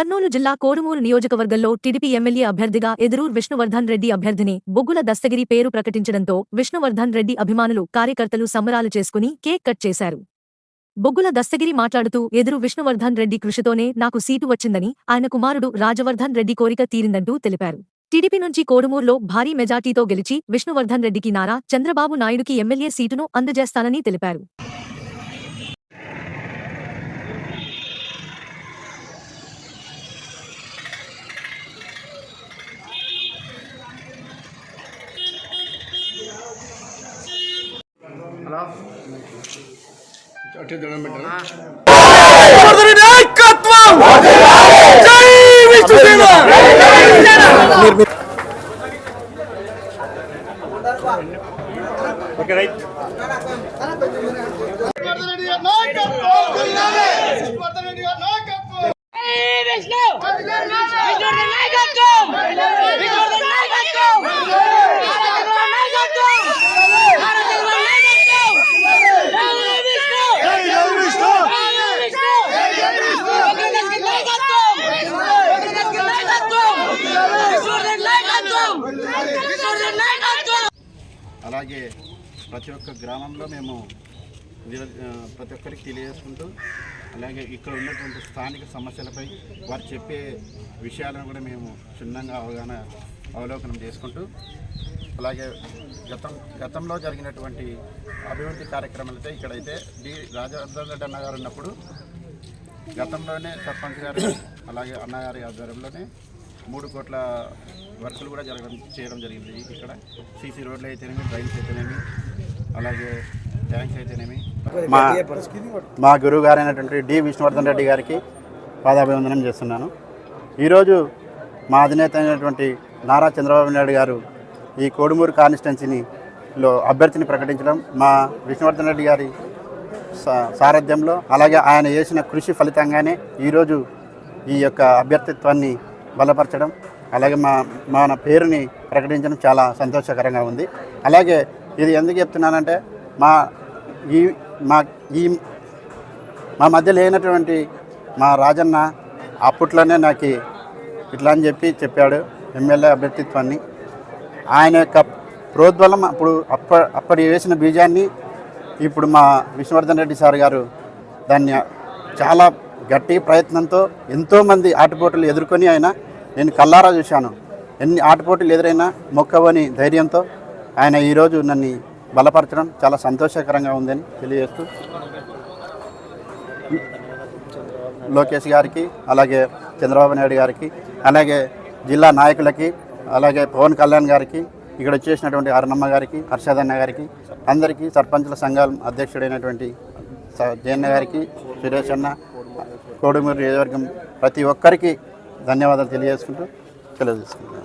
కర్నూలు జిల్లా కోడుమూరు నియోజకవర్గంలో TDP MLA అభ్యర్థిగా ఎదురూర్ విష్ణువర్ధన్ రెడ్డి అభ్యర్థిని బొగ్గుల దస్తగిరి పేరు ప్రకటించడంతో విష్ణువర్ధన్ రెడ్డి అభిమానులు కార్యకర్తలు సంబరాలు చేసుకుని కేక్ కట్ చేశారు. బొగ్గుల దస్తగిరి మాట్లాడుతూ ఎదురు విష్ణువర్ధన్ రెడ్డి కృషితోనే నాకు సీటు వచ్చిందని ఆయన కుమారుడు రాజవర్ధన్ రెడ్డి కోరిక తీరిందంటూ తెలిపారు. టీడీపీ నుంచి కోడుమూరులో భారీ మెజార్టీతో గెలిచి విష్ణువర్ధన్ రెడ్డికి నారా చంద్రబాబు నాయుడుకి ఎమ్మెల్యే సీటును అందజేస్తానని తెలిపారు. అట్టే దండం పెట్టారా జై విష్ణుసేన ఓకే రైట్ విష్ణు నాయకత్వం నాయకత్వం భారతదేశ నాయకత్వం భారతదేశ నాయకత్వం జై విష్ణు జై విష్ణు జై విష్ణు భారతదేశ నాయకత్వం భారతదేశ నాయకత్వం విష్ణు నాయకత్వం విష్ణు నాయకత్వం అలాగే ప్రతి ఒక్క గ్రామంలో మేము ప్రతి ఒక్కరికి తెలియజేసుకుంటూ అలాగే ఇక్కడ ఉన్నటువంటి స్థానిక సమస్యలపై వారు చెప్పే విషయాలను కూడా మేము క్షుణ్ణంగా అవగాహన అవలోకనం చేసుకుంటూ అలాగే గతం గతంలో జరిగినటువంటి అభివృద్ధి కార్యక్రమాలైతే ఇక్కడైతే డి రాజవర్ధన్ రెడ్డి అన్నగారు ఉన్నప్పుడు గతంలోనే సర్పంచ్ గారు అలాగే అన్నగారి ఆధ్వర్యంలోనే మూడు కోట్ల వర్కులు కూడా జరగడం చేయడం జరిగింది. ఇక్కడ సీసీ రోడ్లు అయితేనేమి రైల్స్ అయితేనేమి అలాగే ట్యాంక్స్ అయితేనేమి. మా మా గురువు గారైనటువంటి డి విష్ణువర్ధన్ రెడ్డి గారికి పాదాభివందనం చేస్తున్నాను. ఈరోజు మా అధినేత అయినటువంటి నారా చంద్రబాబు నాయుడు గారు ఈ కోడుమూరు కాన్స్టిట్యున్సీని లో అభ్యర్థిని ప్రకటించడం మా విష్ణువర్ధన్ రెడ్డి గారి సా- సారథ్యంలో అలాగే ఆయన చేసిన కృషి ఫలితంగానే ఈరోజు ఈ యొక్క అభ్యర్థిత్వాన్ని బలపరచడం అలాగే మా మన పేరుని ప్రకటించడం చాలా సంతోషకరంగా ఉంది. అలాగే ఇది ఎందుకు చెప్తున్నానంటే మా ఈ మా ఈ మా మధ్య లేనటువంటి మా రాజన్న అప్పట్లోనే నాకు ఇట్లా అని చెప్పి చెప్పాడు ఎమ్మెల్యే అభ్యర్థిత్వాన్ని. ఆయన యొక్క ప్రోద్బలం అప్పుడు అప్ప అప్పటి వేసిన బీజాన్ని ఇప్పుడు మా విష్ణువర్ధన్ రెడ్డి సార్ గారు దాన్ని చాలా గట్టి ప్రయత్నంతో ఎంతోమంది ఆటపోటులు ఎదుర్కొని ఆయన నేను కల్లారా చూశాను. ఎన్ని ఆటపోటీలు ఎదురైనా మొక్కవని ధైర్యంతో ఆయన ఈరోజు నన్ను బలపరచడం చాలా సంతోషకరంగా ఉందని తెలియజేస్తూ లోకేష్ గారికి అలాగే చంద్రబాబు నాయుడు గారికి అలాగే జిల్లా నాయకులకి అలాగే పవన్ కళ్యాణ్ గారికి ఇక్కడ వచ్చేసినటువంటి అరుణమ్మ గారికి హర్షదన్న గారికి అందరికీ సర్పంచుల సంఘాల అధ్యక్షుడైనటువంటి జయన్న గారికి సురేష్ అన్న కోడుమూరు నియోజకవర్గం ప్రతి ఒక్కరికి ధన్యవాదాలు తెలియజేసుకుంటూ తెలియజేసుకుంటాను